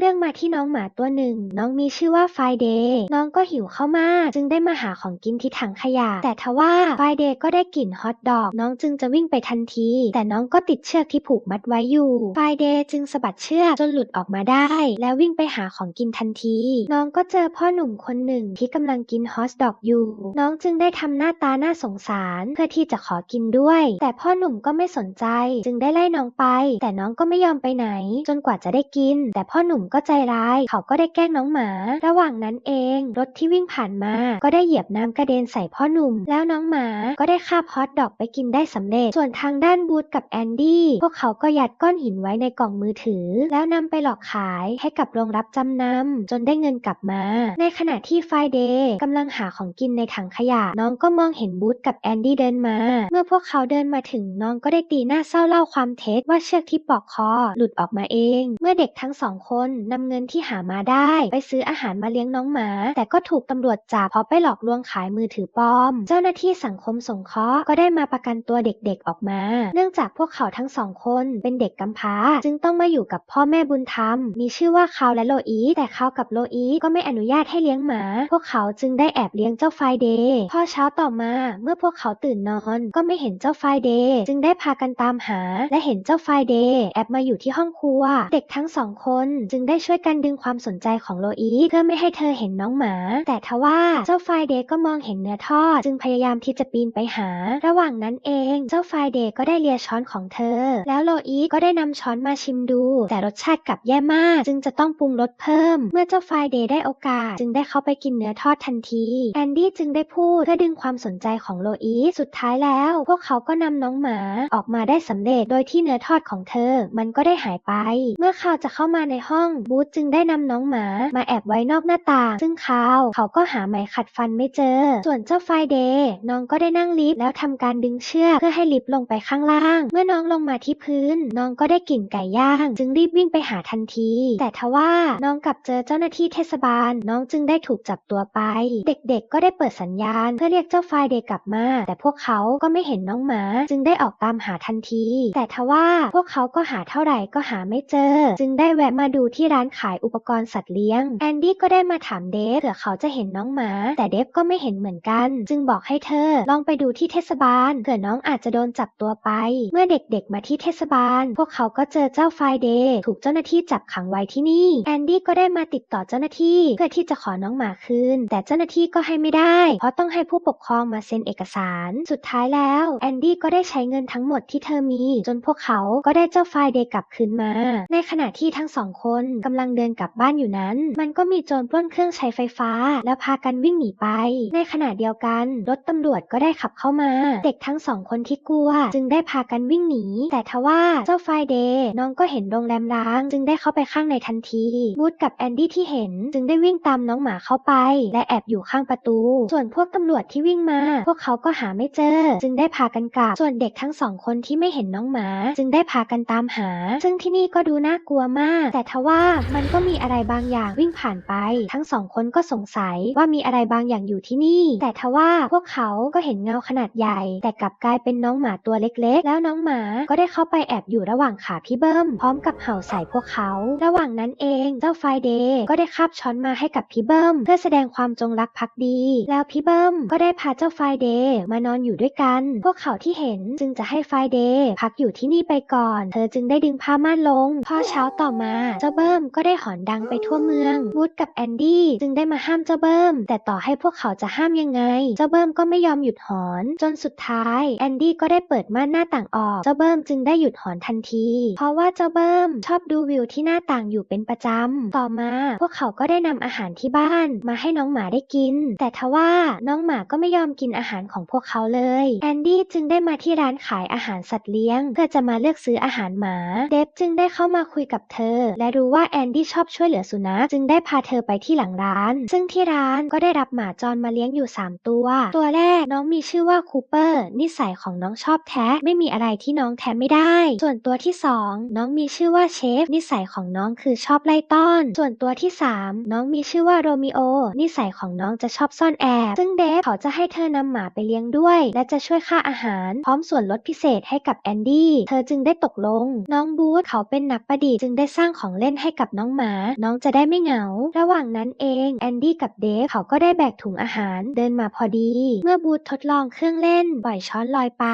เรื่องมาที่น้องหมาตัวหนึ่ง น้องมีชื่อว่าไฟเดย์น้องก็หิวเข้ามาก จึงได้มาหาของกินที่ถังขยะ แต่ทว่าไฟเดย์ก็ได้กลิ่นฮอทดอก น้องจึงจะวิ่งไปทันที แต่น้องก็ติดเชือกที่ผูกมัดไว้อยู่ไฟเดย์จึงสะบัดเชือกจนหลุดออกมาได้ แล้ววิ่งไปหาของกินทันที น้องก็เจอพ่อหนุ่มคนหนึ่งที่กำลังกินฮอทดอกอยู่ น้องจึงได้ทำหน้าตาน่าสงสาร เพื่อที่จะขอกินด้วย แต่พ่อหนุ่มก็ไม่สนใจ จึงได้ไล่น้องไป แต่น้องก็ไม่ยอมไปไหน จนกว่าจะได้กิน แต่พ่อหนุ่มก็ใจร้าย เขาก็ได้แกล้งน้องหมา ระหว่างนั้นเอง รถที่วิ่งผ่านมา ก็ได้เหยียบน้ำกระเด็นใส่พ่อหนุ่ม แล้วน้องหมาก็ได้คาบฮอตดอกไปกินได้สำเร็จ ส่วนทางด้านบูธกับแอนดี้ พวกเขาก็ยัดก้อนหินไว้ในกล่องมือถือ แล้วนำไปหลอกขายให้กับโรงรับจำนำจนได้เงินกลับมา ในขณะที่ไฟเดย์กำลังหาของกินในถังขยะ น้องก็มองเห็นบูธกับแอนดี้เดินมา เมื่อพวกเขาเดินมาถึงน้องก็ได้ตีหน้าเศร้าเล่าความเท็จว่าเชือกที่ปลอกคอหลุดออกมาเอง เมื่อเด็กทั้งสองคนนำเงินที่หามาได้ ไปซื้ออาหารมาเลี้ยงน้องหมา แต่ก็ถูกตำรวจจับเพราะไปหลอกลวงขายมือถือปลอม เจ้าหน้าที่สังคมสงเคราะห์ก็ได้มาประกันตัวเด็กๆออกมา เนื่องจากพวกเขาทั้งสองคนเป็นเด็กกำพร้า จึงต้องมาอยู่กับพ่อแม่บุญธรรม มีชื่อว่าคาและโลอีแต่คากับโลอีก็ไม่อนุญาตให้เลี้ยงหมา พวกเขาจึงได้แอบเลี้ยงเจ้าไฟเดย์พอเช้าต่อมาเมื่อพวกเขาตื่นนอน ก็ไม่เห็นเจ้าไฟเดย์จึงได้พากันตามหา และเห็นเจ้าไฟเดย์แอบมาอยู่ที่ห้องครัว เด็กทั้งสองคนจึงได้ช่วยกันดึงความสนใจของโลอีเพื่อไม่ให้เธอเห็นน้องหมา แต่ทว่าเจ้าไฟเดย์ก็มองเห็นเนื้อทอด จึงพยายามที่จะปีนไปหา ระหว่างนั้นเองเจ้าไฟเดย์ก็ได้เลียช้อนของเธอ แล้วโลอีก็ได้นำช้อนมาชิมดู แต่รสชาติกลับแย่มาก จึงจะต้องปรุงรสเพิ่ม เมื่อเจ้าไฟเดย์ได้โอกาส จึงได้เข้าไปกินเนื้อทอดทันทีแอนดี้จึงได้พูดเพื่อดึงความสนใจของโลอีสุดท้ายแล้ว พวกเขาก็นำน้องหมาออกมาได้สำเร็จโดยที่เนื้อทอดของเธอ มันก็ได้หายไป เมื่อข่าวจะเข้ามาในห้องบูธจึงได้นำน้องหมามาแอบไว้นอกหน้าต่าง ซึ่งข่าวเขาก็หาไหมขัดฟันไม่เจอ ส่วนเจ้าไฟเดย์น้องก็ได้นั่งลิฟต์แล้วทำการดึงเชือกเพื่อให้ลิฟต์ลงไปข้างล่าง เมื่อน้องลงมาที่พื้น น้องก็ได้กลิ่นไก่ย่าง จึงรีบวิ่งไปหาทันที แต่ทว่าน้องกลับเจอเจ้าหน้าที่เทศบาล น้องจึงได้ถูกจับตัวไป เด็กๆ ก็ได้เปิดสัญญาณ เพื่อเรียกเจ้าไฟเดย์กลับมา แต่พวกเขาก็ไม่เห็นน้องหมา จึงได้ออกตามหาทันที แต่ทว่าพวกเขาก็หาเท่าไหร่ก็หาไม่เจอ จึงได้แวะมาดูที่ร้านขายอุปกรณ์สัตว์เลี้ยง แอนดี้ก็ได้มาถามเดฟเผื่อเขาจะเห็นน้องหมา แต่เดฟก็ไม่เห็นเหมือนกัน จึงบอกให้เธอลองไปดูที่เทศบาลเผื่อน้องอาจจะโดนจับตัวไป เมื่อเด็กๆมาที่เทศบาล พวกเขาก็เจอเจ้าไฟเดย์ถูกเจ้าหน้าที่จับขังไว้ที่นี่แอนดี้ก็ได้มาติดต่อเจ้าหน้าที่เพื่อที่จะขอน้องหมาคืน แต่เจ้าหน้าที่ก็ให้ไม่ได้ เพราะต้องให้ผู้ปกครองมาเซ็นเอกสาร สุดท้ายแล้วแอนดี้ก็ได้ใช้เงินทั้งหมดที่เธอมี จนพวกเขาก็ได้เจ้าไฟเดย์กลับคืนมา ในขณะที่ทั้งสองคนกำลังเดินกลับบ้านอยู่นั้น มันก็มีโจรปล้นเครื่องใช้ไฟฟ้า แล้วพากันวิ่งหนีไป ในขณะเดียวกัน รถตำรวจก็ได้ขับเข้ามา เด็กทั้งสองคนที่กลัว จึงได้พากันวิ่งหนี แต่ทว่าเจ้าไฟเดย์น้องก็เห็นโรงแรมร้าง จึงได้เข้าไปข้างในทันทีบูธกับแอนดี้ที่เห็น จึงได้วิ่งตามน้องหมาเข้าไป และแอบอยู่ข้างประตู ส่วนพวกตำรวจที่วิ่งมา พวกเขาก็หาไม่เจอ จึงได้พากันกลับ ส่วนเด็กทั้งสองคนที่ไม่เห็นน้องหมา จึงได้พากันตามหา ซึ่งที่นี่ก็ดูน่ากลัวมาก แต่ทว่ามันก็มีอะไรบางอย่างวิ่งผ่านไป ทั้งสองคนก็สงสัยว่ามีอะไรบางอย่างอยู่ที่นี่ แต่ทว่าพวกเขาก็เห็นเงาขนาดใหญ่ แต่กลับกลายเป็นน้องหมาตัวเล็กๆ แล้วน้องหมาก็ได้เข้าไปแอบอยู่ระหว่างขาพี่เบิ้ม พร้อมกับเห่าใส่พวกเขา ระหว่างนั้นเองเจ้าไฟเดย์ก็ได้คาบช้อนมาให้กับพี่เบิ้ม เพื่อแสดงความจงรักภักดี แล้วพี่เบิ้มก็ได้พาเจ้าไฟเดย์มานอนอยู่ด้วยกัน พวกเขาที่เห็นจึงจะให้ไฟเดย์พักอยู่ที่นี่ไปก่อน เธอจึงได้ดึงผ้าม่านลง พอเช้าต่อมาเจ้าเบิ้มิ้มก็ได้หอนดังไปทั่วเมืองวูดกับแอนดี้จึงได้มาห้ามเจ้าเบิ้มแต่ต่อให้พวกเขาจะห้ามยังไง เจ้าเบิ้มก็ไม่ยอมหยุดหอน จนสุดท้ายแอนดี้ก็ได้เปิดม่านหน้าต่างออก เจ้าเบิ้มจึงได้หยุดหอนทันที เพราะว่าเจ้าเบิ้มชอบดูวิวที่หน้าต่างอยู่เป็นประจำ ต่อมา พวกเขาก็ได้นำอาหารที่บ้านมาให้น้องหมาได้กิน แต่ทว่าน้องหมาก็ไม่ยอมกินอาหารของพวกเขาเลย แอนดี้จึงได้มาที่ร้านขายอาหารสัตว์เลี้ยง เพื่อจะมาเลือกซื้ออาหารหมา เดฟจึงได้เข้ามาคุยกับเธอ และรู้ว่า่าแอนดี้ชอบช่วยเหลือสุนัขจึงได้พาเธอไปที่หลังร้าน ซึ่งที่ร้านก็ได้รับหมาจรมาเลี้ยงอยู่ 3 ตัว ตัวแรกน้องมีชื่อว่าคูเปอร์นิสัยของน้องชอบแทะไม่มีอะไรที่น้องแทะไม่ได้ ส่วนตัวที่ 2 น้องมีชื่อว่าเชฟนิสัยของน้องคือชอบไล่ต้อน ส่วนตัวที่ 3 น้องมีชื่อว่าโรมิโอนิสัยของน้องจะชอบซ่อนแอบซึ่งเดฟเขาจะให้เธอนำหมาไปเลี้ยงด้วย และจะช่วยค่าอาหาร พร้อมส่วนลดพิเศษให้กับแอนดี้เธอจึงได้ตกลง น้องบูธเขาเป็นนักประดิษฐ์จึงได้สร้างของเล่นให้ให้กับน้องหมา น้องจะได้ไม่เหงา ระหว่างนั้นเองแอนดี้กับเดฟเขาก็ได้แบกถุงอาหารเดินมาพอดี เมื่อบูธทดลองเครื่องเล่นปล่อยช้อนลอยไป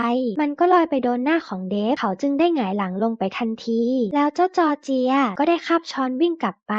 มันก็ลอยไปโดนหน้าของเดฟเขาจึงได้หงายหลังลงไปทันที แล้วเจ้าจอเจียก็ได้คาบช้อนวิ่งกลับไป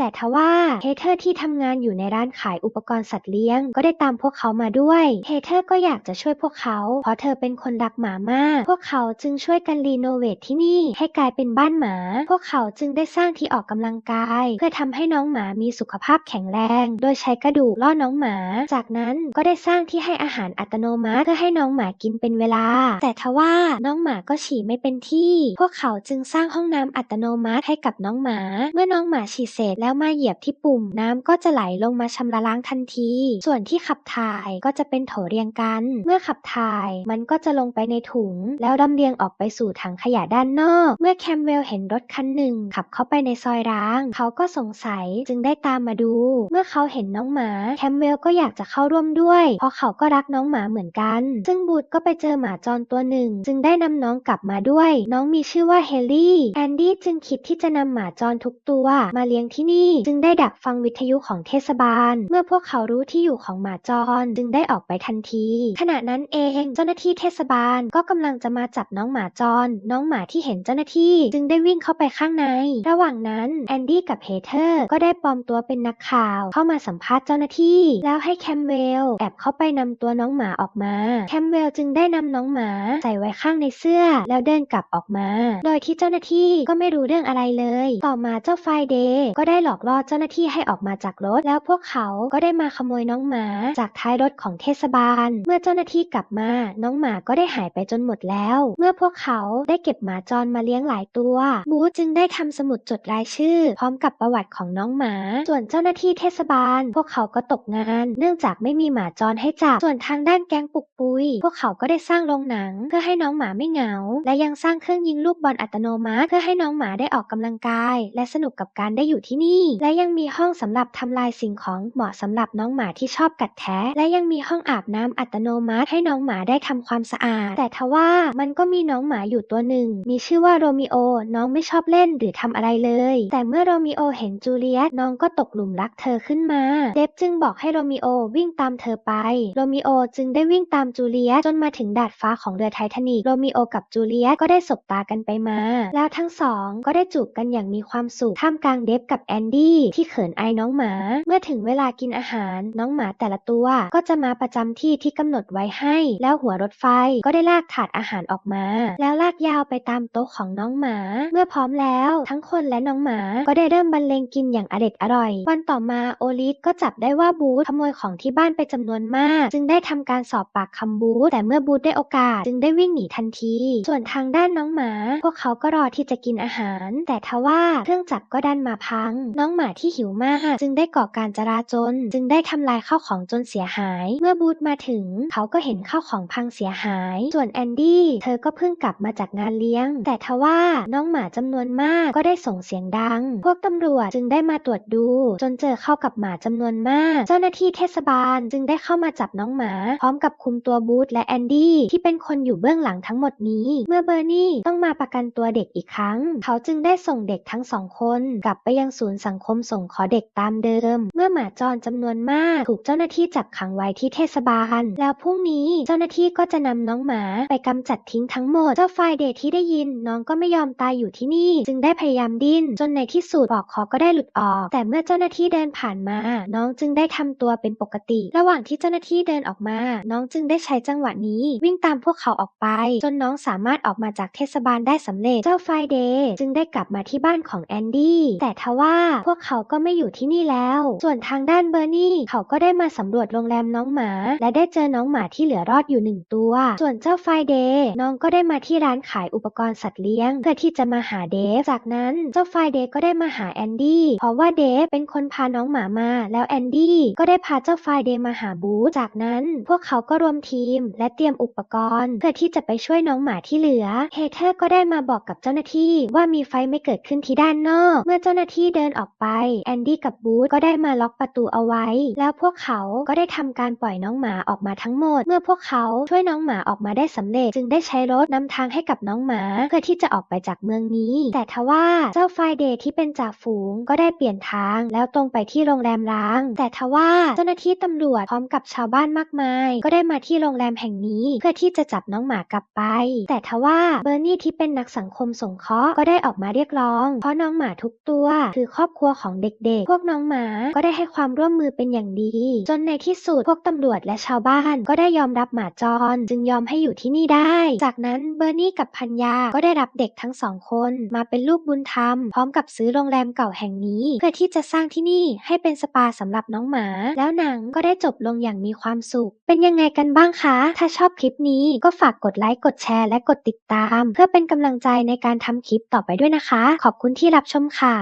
แต่ทว่าเฮเธอร์ที่ทำงานอยู่ในร้านขายอุปกรณ์สัตว์เลี้ยง ก็ได้ตามพวกเขามาด้วยเฮเธอร์ก็อยากจะช่วยพวกเขา เพราะเธอเป็นคนรักหมามาก พวกเขาจึงช่วยกันรีโนเวทที่นี่ให้กลายเป็นบ้านหมา พวกเขาจึงได้สร้างที่ออกกำลังกาย เพื่อทำให้น้องหมามีสุขภาพแข็งแรง โดยใช้กระดูกล่อน้องหมา จากนั้นก็ได้สร้างที่ให้อาหารอัตโนมัติเพื่อให้น้องหมากินเป็นเวลา แต่ทว่าน้องหมาก็ฉี่ไม่เป็นที่ พวกเขาจึงสร้างห้องน้ำอัตโนมัติให้กับน้องหมา เมื่อน้องหมาฉี่เสร็จแล้วมาเหยียบที่ปุ่มน้ำก็จะไหลลงมาชำระล้างทันที ส่วนที่ขับถ่ายก็จะเป็นโถเรียงกัน เมื่อขับถ่ายมันก็จะลงไปในถุง แล้วดำเรียงออกไปสู่ถังขยะด้านนอก เมื่อแคมเวลเห็นรถคันหนึ่งขับเข้าไปในซอยร้าง เขาก็สงสัยจึงได้ตามมาดู เมื่อเขาเห็นน้องหมา แคมเวลก็อยากจะเข้าร่วมด้วย เพราะเขาก็รักน้องหมาเหมือนกัน ซึ่งบูธก็ไปเจอหมาจรตัวหนึ่ง จึงได้นำน้องกลับมาด้วย น้องมีชื่อว่าเฮลี่ แอนดี้จึงคิดที่จะนำหมาจรทุกตัวมาเลี้ยงที่นี่ จึงได้ดักฟังวิทยุของเทศบาล เมื่อพวกเขารู้ที่อยู่ของหมาจรจึงได้ออกไปทันที ขณะนั้นเองเจ้าหน้าที่เทศบาลก็กำลังจะมาจับน้องหมาจร น้องหมาที่เห็นเจ้าหน้าที่ จึงได้วิ่งเข้าไปข้างใน ระหว่างนั้นแอนดี้กับเฮเธอร์ก็ได้ปลอมตัวเป็นนักข่าว เข้ามาสัมภาษณ์เจ้าหน้าที่ แล้วให้แคมเวลแอบเข้าไปนำตัวน้องหมาออกมา แคมเวลจึงได้นำน้องหมาใส่ไว้ข้างในเสื้อ แล้วเดินกลับออกมา โดยที่เจ้าหน้าที่ก็ไม่รู้เรื่องอะไรเลย ต่อมาเจ้าไฟเดย์ก็ได้หลอกล่อเจ้าหน้าที่ให้ออกมาจากรถ แล้วพวกเขาก็ได้มาขโมยน้องหมาจากท้ายรถของเทศบาล เมื่อเจ้าหน้าที่กลับมา น้องหมาก็ได้หายไปจนหมดแล้ว เมื่อพวกเขาได้เก็บหมาจรมาเลี้ยงหลายตัว บูธจึงได้ทำสมุดจดรายชื่อ พร้อมกับประวัติของน้องหมา ส่วนเจ้าหน้าที่เทศบาล พวกเขาก็ตกงาน เนื่องจากไม่มีหมาจรให้จับ ส่วนทางด้านแก๊งปุกปุย พวกเขาก็ได้สร้างโรงหนัง เพื่อให้น้องหมาไม่เหงา และยังสร้างเครื่องยิงลูกบอลอัตโนมัติ เพื่อให้น้องหมาได้ออกกำลังกาย และสนุกกับการได้อยู่ที่นี่ และยังมีห้องสำหรับทำลายสิ่งของเหมาะสำหรับน้องหมาที่ชอบกัดแทะและยังมีห้องอาบน้ำอัตโนมัติ ให้น้องหมาได้ทำความสะอาด แต่ทว่ามันก็มีน้องหมาอยู่ตัวหนึ่ง มีชื่อว่าโรมิโอ น้องไม่ชอบเล่นหรือทำอะไรเลยแต่เมื่อโรมิโอเห็นจูเลียตน้องก็ตกหลุมรักเธอขึ้นมา เดฟจึงบอกให้โรมิโอวิ่งตามเธอไป โรมิโอจึงได้วิ่งตามจูเลียตจนมาถึงดาดฟ้าของเรือไททานิก โรมิโอกับจูเลียตก็ได้สบตากันไปมา แล้วทั้งสองก็ได้จูบกันอย่างมีความสุขท่ามกลางเดฟกับแอนดี้ที่เขินอายน้องหมา เมื่อถึงเวลากินอาหารน้องหมาแต่ละตัว ก็จะมาประจำที่ที่กำหนดไว้ให้ แล้วหัวรถไฟก็ได้ลากถาดอาหารออกมา แล้วลากยาวไปตามโต๊ะของน้องหมา เมื่อพร้อมแล้ว ทั้งคนและน้องหมา ก็ได้เริ่มบรรเลงกินอย่างอร็ดอร่อย วันต่อมาโอลิสก็จับได้ว่าบูธขโมยของที่บ้านไปจำนวนมาก จึงได้ทำการสอบปากคำบูธแต่เมื่อบูธได้โอกาส จึงได้วิ่งหนีทันที ส่วนทางด้านน้องหมา พวกเขาก็รอที่จะกินอาหาร แต่ทว่าเครื่องจักรก็ดันมาพัง น้องหมาที่หิวมาก จึงได้ก่อการจราจน จึงได้ทำลายข้าวของจนเสียหาย เมื่อบูธมาถึง เขาก็เห็นข้าวของพังเสียหาย ส่วนแอนดี้เธอก็เพิ่งกลับมาจากงานเลี้ยง แต่ทว่าน้องหมาจำนวนมากก็ได้ส่งเสียงดัง พวกตำรวจจึงได้มาตรวจดู จนเจอเข้ากับหมาจำนวนมาก เจ้าหน้าที่เทศบาลจึงได้เข้ามาจับน้องหมา พร้อมกับคุมตัวบูธและแอนดี้ที่เป็นคนอยู่เบื้องหลังทั้งหมดนี้ เมื่อเบอร์นี่ต้องมาประกันตัวเด็กอีกครั้ง เขาจึงได้ส่งเด็กทั้งสองคน กลับไปยังศูนย์สังคมส่งขอเด็กตามเดิม เมื่อหมาจรจำนวนมากถูกเจ้าหน้าที่จับขังไว้ที่เทศบาล แล้วพรุ่งนี้เจ้าหน้าที่ก็จะนำน้องหมาไปกำจัดทิ้งทั้งหมด เจ้าไฟเดทที่ได้ยินน้องก็ไม่ยอมตายอยู่ที่นี่ จึงได้พยายามดิ้นจนในที่สุดปลอกคอก็ได้หลุดออก แต่เมื่อเจ้าหน้าที่เดินผ่านมา น้องจึงได้ทำตัวเป็นปกติ ระหว่างที่เจ้าหน้าที่เดินออกมา น้องจึงได้ใช้จังหวะนี้ วิ่งตามพวกเขาออกไป จนน้องสามารถออกมาจากเทศบาลได้สำเร็จ เจ้าไฟเดย์จึงได้กลับมาที่บ้านของแอนดี้แต่ทว่าพวกเขาก็ไม่อยู่ที่นี่แล้ว ส่วนทางด้านเบอร์นี่เขาก็ได้มาสำรวจโรงแรมน้องหมา และได้เจอน้องหมาที่เหลือรอดอยู่หนึ่งตัว ส่วนเจ้าไฟเดย์น้องก็ได้มาที่ร้านขายอุปกรณ์สัตว์เลี้ยง เพื่อที่จะมาหาเดฟ จากนั้นเจ้าไฟเดย์ก็ได้มาหาแอนดี้เพราะว่าเดฟเป็นคนพาน้องหมามา แล้วแอนดี้ก็ได้พาเจ้าไฟเดย์มาหาบูธจากนั้น พวกเขาก็รวมทีม และเตรียมอุปกรณ์ เพื่อที่จะไปช่วยน้องหมาที่เหลือเฮเธอร์ก็ได้มาบอกกับเจ้าหน้าที่ว่ามีไฟไม่เกิดขึ้นที่ด้านนอก เมื่อเจ้าหน้าที่เดินออกไปแอนดี้กับบูธก็ได้มาล็อกประตูเอาไว้ แล้วพวกเขาก็ได้ทำการปล่อยน้องหมาออกมาทั้งหมด เมื่อพวกเขาช่วยน้องหมาออกมาได้สำเร็จ จึงได้ใช้รถนำทางให้กับน้องหมา เพื่อที่จะออกไปจากเมืองนี้ แต่ทว่าเจ้าไฟเดย์ที่เป็นจ่าฝูงก็ได้เปลี่ยนทาง แล้วตรงไปที่โรงแรมร้าง แต่ทว่าเจ้าหน้าที่ตำรวจพร้อมกับชาวบ้านมากมาย ก็ได้มาที่โรงแรมแห่งนี้ เพื่อที่จะจับน้องหมากลับไป แต่ทว่าเบอร์นี่ที่เป็นนักสังคมสงเคราะห์ก็ได้ออกมาเรียกร้อง เพราะน้องหมาทุกตัว คือครอบครัวของเด็กๆ พวกน้องหมาก็ได้ให้ความร่วมมือเป็นอย่างดี จนในที่สุดพวกตำรวจและชาวบ้านก็ได้ยอมรับหมาจร จึงยอมให้อยู่ที่นี่ได้ จากนั้นเบอร์นี่กับพันยาก็ได้รับเด็กทั้งสองคน มาเป็นลูกบุญธรรมพร้อมมกับซื้อโรงแรมเก่าแห่งนี้ เพื่อที่จะสร้างที่นี่ให้เป็นสปาสำหรับน้องหมา แล้วหนังก็ได้จบลงอย่างมีความสุข เป็นยังไงกันบ้างคะ ถ้าชอบคลิปนี้ก็ฝากกดไลค์กดแชร์และกดติดตาม เพื่อเป็นกำลังใจในการทำคลิปต่อไปด้วยนะคะ ขอบคุณที่รับชมค่ะ